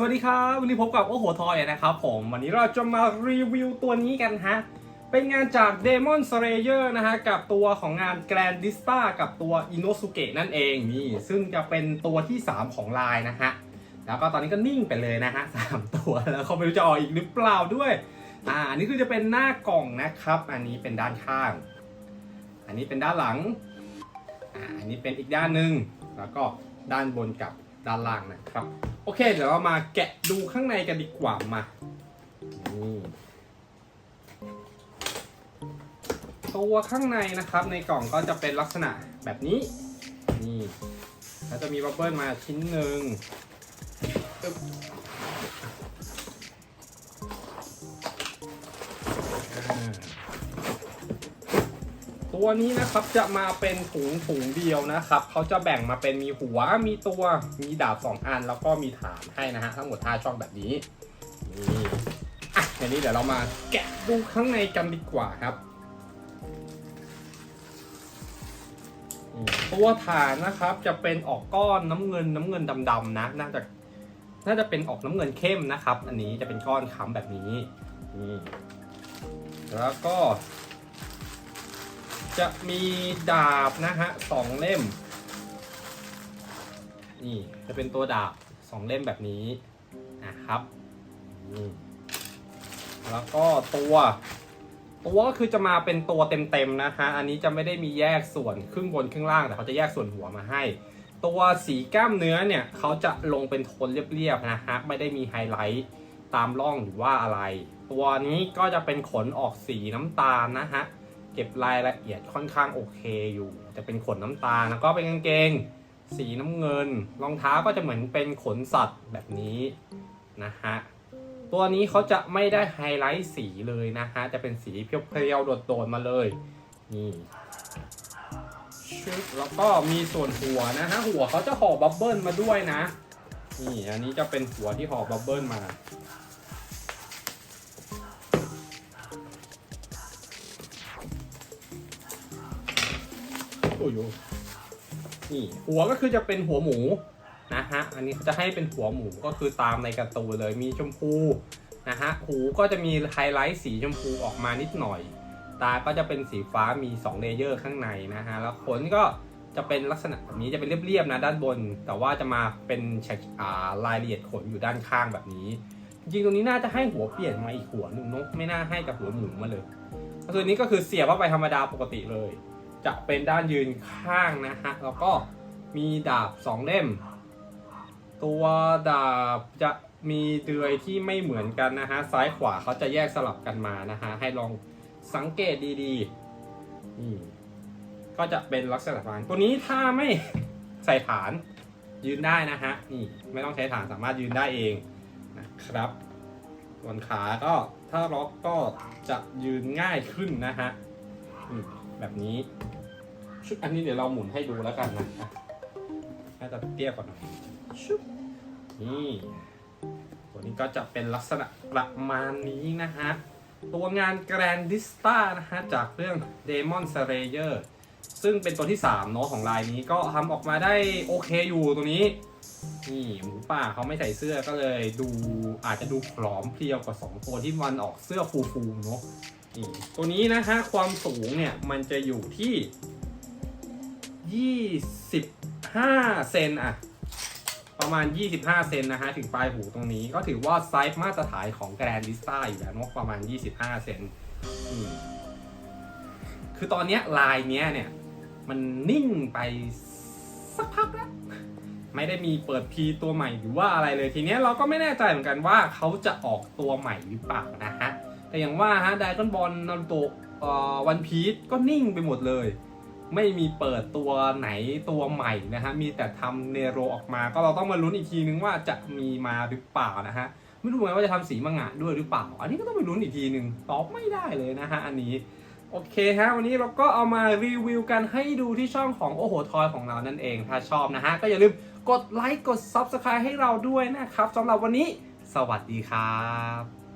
สวัสดีครับ วันนี้พบกับโอ้โหทอยนะครับผมวันนี้เราจะมารีวิวตัวนี้กันฮะ เป็นงานจาก Demon Slayer นะฮะ กับตัวของงาน Grandista กับตัว Inosuke นั่นเองนี่ ซึ่งจะเป็นตัวที่ 3 ของลายนะฮะ แล้วก็ตอนนี้ก็นิ่งไปเลยนะฮะสามตัวแล้วเขาไม่รู้จะออกอีกหรือเปล่าด้วยอ่าอันนี้คือจะเป็นหน้ากล่องนะครับ อันนี้เป็นด้านข้าง อันนี้เป็นด้านหลังอ่าอันนี้เป็นอีกด้านหนึ่งแล้วก็ด้านบนกับด้านล่างนะครับ โอเค เดี๋ยวเรามาแกะดูข้างในกันดีกว่ามาตัวข้างในนะครับ ในกล่องก็จะเป็นลักษณะแบบนี้ นี่ แล้วจะมีบับเบิ้ลมาชิ้นหนึ่ง ตัวนี้นะครับจะมาเป็นถุงถุงเดียวนะครับเขาจะแบ่งมาเป็นมีหัวมีตัวมีดาบสองอันแล้วก็มีฐานให้นะฮะทั้งหมด5ช่องแบบนี้นี่อะทีนี้เดี๋ยวเรามาแกะดูข้างในกันดีกว่าครับตัวฐานนะครับจะเป็นออกก้อนน้ำเงินน้ำเงินดำๆนะน่าจะน่าจะเป็นออกน้ำเงินเข้มนะครับ อันนี้จะเป็นก้อนค้ำแบบนี้นี่แล้วก็ จะมีดาบนะฮะสองเล่ม นี่จะเป็นตัวดาบสองเล่มแบบนี้นะครับนี่แล้วก็ตัวตัวก็คือจะมาเป็นตัวเต็มๆนะฮะ อันนี้จะไม่ได้มีแยกส่วนครึ่งบนครึ่งล่างแต่เขาจะแยกส่วนหัวมาให้ ตัวสีกล้ามเนื้อเนี่ยเขาจะลงเป็นโทนเรียบๆนะฮะ ไม่ได้มีไฮไลท์ตามร่องหรือว่าอะไร ตัวนี้ก็จะเป็นขนออกสีน้ำตาลนะฮะ เก็บรายละเอียดค่อนข้างโอเคอยู่ จะเป็นขนน้ำตาลแล้วก็เป็นกางเกง สีน้ำเงิน รองเท้าก็จะเหมือนเป็นขนสัตว์แบบนี้นะฮะตัวนี้เขาจะไม่ได้ไฮไลท์สีเลยนะฮะ จะเป็นสีเพียวๆโดดๆมาเลย นี่ชึบแล้วก็มีส่วนหัวนะฮะ หัวเขาจะห่อบับเบิลมาด้วยนะ นี่อันนี้จะเป็นหัวที่ห่อบับเบิลมา โอ้ยนี่หัวก็คือจะเป็นหัวหมูนะฮะ อันนี้เขาจะให้เป็นหัวหมูก็คือตามในการ์ตูนเลย มีชมพูนะฮะ หูก็จะมีไฮไลท์สีชมพูออกมานิดหน่อย ตาก็จะเป็นสีฟ้ามี2เลเยอร์ข้างในนะฮะ แล้วขนก็จะเป็นลักษณะแบบนี้จะเป็นเรียบๆนะด้านบน แต่ว่าจะมาเป็นแฉกอ่ารายละเอียดขนอยู่ด้านข้างแบบนี้ จริงๆตรงนี้น่าจะให้หัวเปลี่ยนมาอีกหัวหนึ่งเนกไม่น่าให้กับหัวหมูมาเลยก็คือนี้ก็คือเสียบเข้าไปธรรมดาปกติเลย จะเป็นด้านยืนข้างนะฮะ แล้วก็มีดาบสองเล่ม ตัวดาบจะมีเดือยที่ไม่เหมือนกันนะฮะ ซ้ายขวาเขาจะแยกสลับกันมานะฮะ ให้ลองสังเกตดีๆนี่ก็จะเป็นลักษณะประมาณตัวนี้ถ้าไม่ใส่ฐานยืนได้นะฮะ นี่ไม่ต้องใช้ฐานสามารถยืนได้เองนะครับส่วนขาก็ถ้าล็อกก็จะยืนง่ายขึ้นนะฮะแบบนี้ ชุดอันนี้เดี๋ยวเราหมุนให้ดูแล้วกันนะอะน่าจะเตี้ยกว่าหน่อยชุบนี่ตัวนี้ก็จะเป็นลักษณะประมาณนี้นะฮะ ตัวงาน Grandista นะฮะ จากเรื่อง Demon Slayer ซึ่งเป็นตัวที่ 3 เนาะของลายนี้ก็ทำออกมาได้โอเคอยู่ตัวนี้ นี่หมูป่าเขาไม่ใส่เสื้อก็เลยดูอาจจะดูผอมเพรียวกว่า 2 ตัวที่มันออกเสื้อฟูๆเนาะนี่ตัวนี้นะฮะ ความสูงเนี่ย มันจะอยู่ที่ 25เซนอะประมาณ 25 เซนนะฮะ ถึงปลายหูตรงนี้ก็ถือว่าไซส์มาตรฐานของแกรนดิสต้าอยู่แล้วเนอะประมาณ 25 เซนคือตอนเนี้ยลายเนี้ยเนี่ย มันนิ่งไปสักพักแล้ว ไม่ได้มีเปิดพีตัวใหม่หรือว่าอะไรเลยทีเนี้ยเราก็ไม่แน่ใจเหมือนกันว่าเขาจะออกตัวใหม่หรือเปล่านะฮะ แต่อย่างว่าฮะไดกอนบอลนารูโตะวันพีชก็นิ่งไปหมดเลย ไม่มีเปิดตัวไหนตัวใหม่นะฮะ มีแต่ทำเนโรออกมา ก็เราต้องมาลุ้นอีกทีนึงว่าจะมีมาหรือเปล่านะฮะ ไม่รู้เหมือนกันว่าจะทำสีมังงะด้วยหรือเปล่า อันนี้ก็ต้องไปลุ้นอีกทีนึงตอบไม่ได้เลยนะฮะอันนี้ โอเคฮะวันนี้เราก็เอามารีวิวกันให้ดูที่ช่องของโอโหทอยของเรานั่นเอง ถ้าชอบนะฮะ ก็อย่าลืมกดไลค์กด Subscribe ให้เราด้วยนะครับสำหรับวันนี้ สวัสดีครับ